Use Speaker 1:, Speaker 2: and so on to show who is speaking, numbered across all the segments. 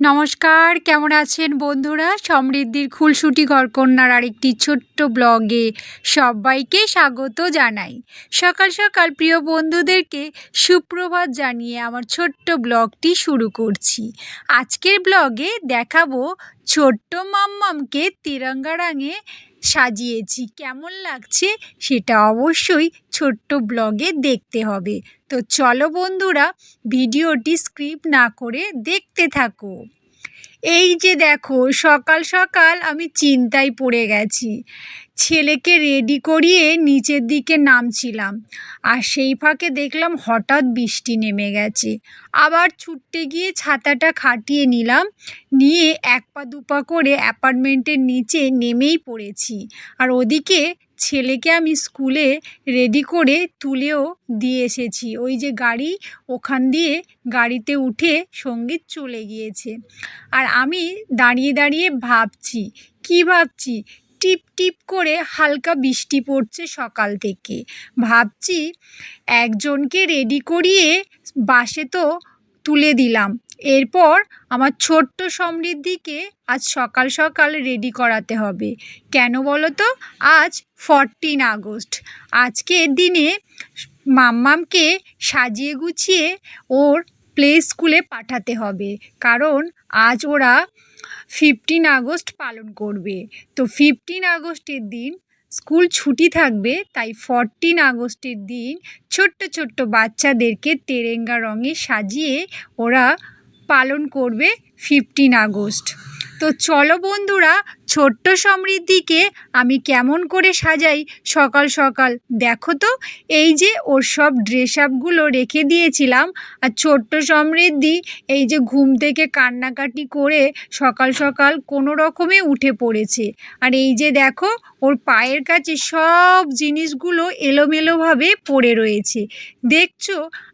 Speaker 1: নমস্কার, কেমন আছেন বন্ধুরা? সমৃদ্ধির খুলসুটি ঘরকন্যার আরেকটি ছোট্ট ব্লগে সবাইকে স্বাগত জানাই। সকাল সকাল প্রিয় বন্ধুদেরকে সুপ্রভাত জানিয়ে আমার ছোট্ট ব্লগটি শুরু করছি। আজকের ব্লগে দেখাবো ছোট্ট মাম্মামকে তিরঙ্গা রঙে সাজিয়েছি। কেমন লাগছে সেটা অবশ্যই ছোট্ট ব্লগে দেখতে হবে। তো চলো বন্ধুরা, ভিডিওটি স্ক্রিপ না করে দেখতে থাকো। এই যে দেখো, সকাল সকাল আমি চিন্তায় পড়ে গেছি। ছেলেকে রেডি করিয়ে নিচের দিকে নামছিলাম আর সেই ফাঁকে দেখলাম হঠাৎ বৃষ্টি নেমে গেছে। আবার ছুটতে গিয়ে ছাতাটা খাটিয়ে নিলাম, নিয়ে এক পা দুপা করে অ্যাপার্টমেন্টের নিচে নেমেই পড়েছি। আর ওদিকে ছেলেকে আমি স্কুলে রেডি করে তুলেও দিয়ে এসেছি। ওই যে গাড়ি, ওখান দিয়ে গাড়িতে উঠে সংগীত চলে গিয়েছে। আর আমি দাঁড়িয়ে দাঁড়িয়ে ভাবছি, কি ভাবছি? টিপ টিপ করে হালকা বৃষ্টি পড়ছে সকাল থেকে। ভাবছি একজনকে রেডি করিয়ে বাসে তো তুলে দিলাম। এরপর আমার ছোট্ট সমৃদ্ধিকে আজ সকাল সকাল রেডি করাতে হবে। কেন বলো তো? আজ ফরটিন আগস্ট। আজকের দিনে মাম্মামকে সাজিয়ে গুছিয়ে ওর প্লে স্কুলে পাঠাতে হবে। কারণ আজ ওরা ফিফটিন আগস্ট পালন করবে। তো ফিফটিন আগস্টের দিন স্কুল ছুটি থাকবে, তাই ফরটিন আগস্টের দিন ছোট্ট ছোট্ট বাচ্চাদেরকে তেরেঙ্গা রঙে সাজিয়ে ওরা পালন করবে ফিফটিন আগস্ট। তো চলো বন্ধুরা ছোট্ট সমৃদ্ধিকে আমি কেমন করে সাজাই সকাল সকাল? দেখো তো, এই যে ওর সব ড্রেস আপগুলো রেখে দিয়েছিলাম আর ছোট্ট সমৃদ্ধি এই যে ঘুম থেকে কান্নাকাটি করে সকাল সকাল কোনো রকমে উঠে পড়েছে। আর এই যে দেখো, ওর পায়ের কাছে সব জিনিসগুলো এলোমেলোভাবে পড়ে রয়েছে। দেখছ,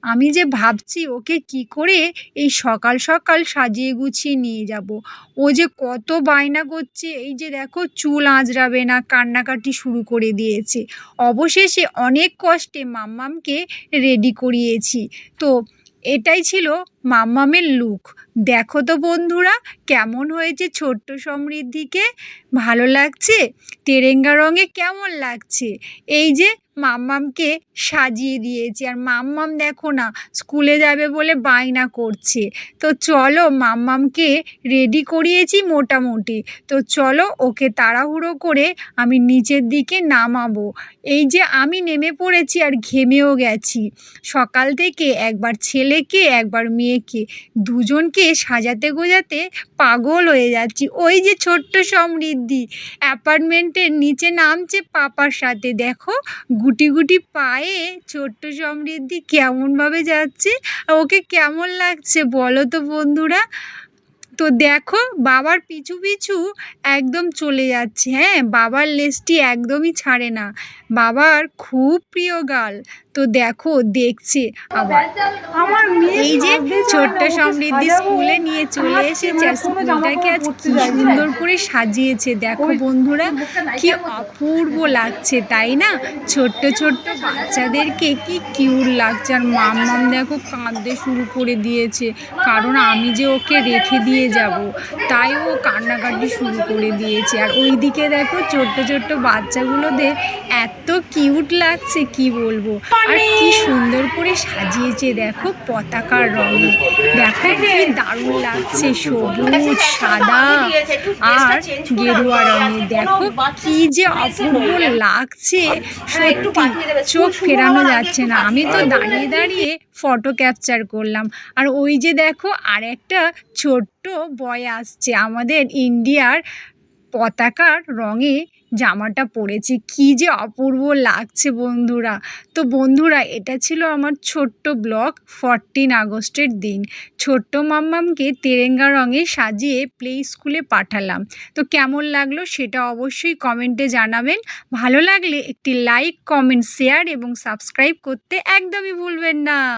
Speaker 1: আমি যে ভাবছি ওকে কি করে এই সকাল সকাল সাজিয়ে গুছিয়ে নিয়ে যাব। ও যে কত বায়না করছে এই যে দেখো চুল আঁচড়াবে না, কান্নাকাটি শুরু করে দিয়েছে। অবশেষে অনেক কষ্টে মাম্মামকে রেডি করিয়েছি। তো এটাই ছিল মাম্মামের লুক দেখো তো বন্ধুরা, কেমন হয়েছে ছোট্ট সমৃদ্ধিকে? ভালো লাগছে? তেরেঙ্গা রঙে কেমন লাগছে? এই যে মাম্মামকে সাজিয়ে দিয়েছি। আর মাম্মাম দেখো না স্কুলে যাবে বলে বায়না করছে। তো চলো মাম্মামকে রেডি করিয়েছি মোটামুটি। তো চলো ওকে তাড়াহুড়ো করে আমি নিচের দিকে নামাবো। এই যে আমি নেমে পড়েছি আর ঘেমেও গেছি। সকাল থেকে একবার ছেলেকে, একবার মেয়েকে দুজনকে সাজাতে গোজাতে পাগল হয়ে যাচ্ছি। ওই যে ছোট্ট সমৃদ্ধি। অ্যাপার্টমেন্টের নিচে নামছে পাপার সাথে। দেখো, গুটি গুটি পায়ে ছোট্ট সমৃদ্ধি কেমনভাবে যাচ্ছে, ওকে কেমন লাগছে বলো তো বন্ধুরা? তো দেখো বাবার পিছু পিছু একদম চলে যাচ্ছে হ্যাঁ? বাবার লেজটি একদমই ছাড়ে না। বাবার খুব প্রিয় গাল। তো দেখো দেখছে আবার। এই যে ছোট্ট সমৃদ্ধি স্কুলে নিয়ে চলে এসেছে স্কুলটাকে আজ কি সুন্দর করে সাজিয়েছে। দেখো বন্ধুরা কি অপূর্ব লাগছে তাই না? ছোট্ট ছোট্ট বাচ্চাদেরকে কি কিউট লাগছে। আর মাম মাম দেখো কাঁদতে শুরু করে দিয়েছে। কারণ আমি যে ওকে রেখে দিয়ে যাব। তাই ও কান্নাকাটি শুরু করে দিয়েছে। আর ওই দিকে দেখো ছোট্ট ছোট্ট বাচ্চাগুলোদের এত কিউট লাগছে কি বলব? আর কি সুন্দর করে সাজিয়েছে দেখো পতাকার রঙে। দেখো কি দারুণ লাগছে সবুজ সাদা আর গেরুয়া রঙে দেখো কি যে অপূর্ব লাগছে। সত্যি চোখ ফেরানো যাচ্ছে না। আমি তো দাঁড়িয়ে দাঁড়িয়ে ফটো ক্যাপচার করলাম। আর ওই যে দেখো আর একটা ছোট্ট বয় আসছে। আমাদের ইন্ডিয়ার পতাকার রঙে জামাটা পরেছে। কি যে অপূর্ব লাগছে বন্ধুরা। তো বন্ধুরা, এটা ছিল আমার ছোট্ট ব্লগ ফরটিন আগস্টের দিন। ছোট্ট মাম্মামকে তেরেঙ্গা রঙে সাজিয়ে প্লে স্কুলে পাঠালাম। তো কেমন লাগল সেটা অবশ্যই কমেন্টে জানাবেন। ভালো লাগলে একটি লাইক কমেন্ট শেয়ার এবং সাবস্ক্রাইব করতে একদমই ভুলবেন না।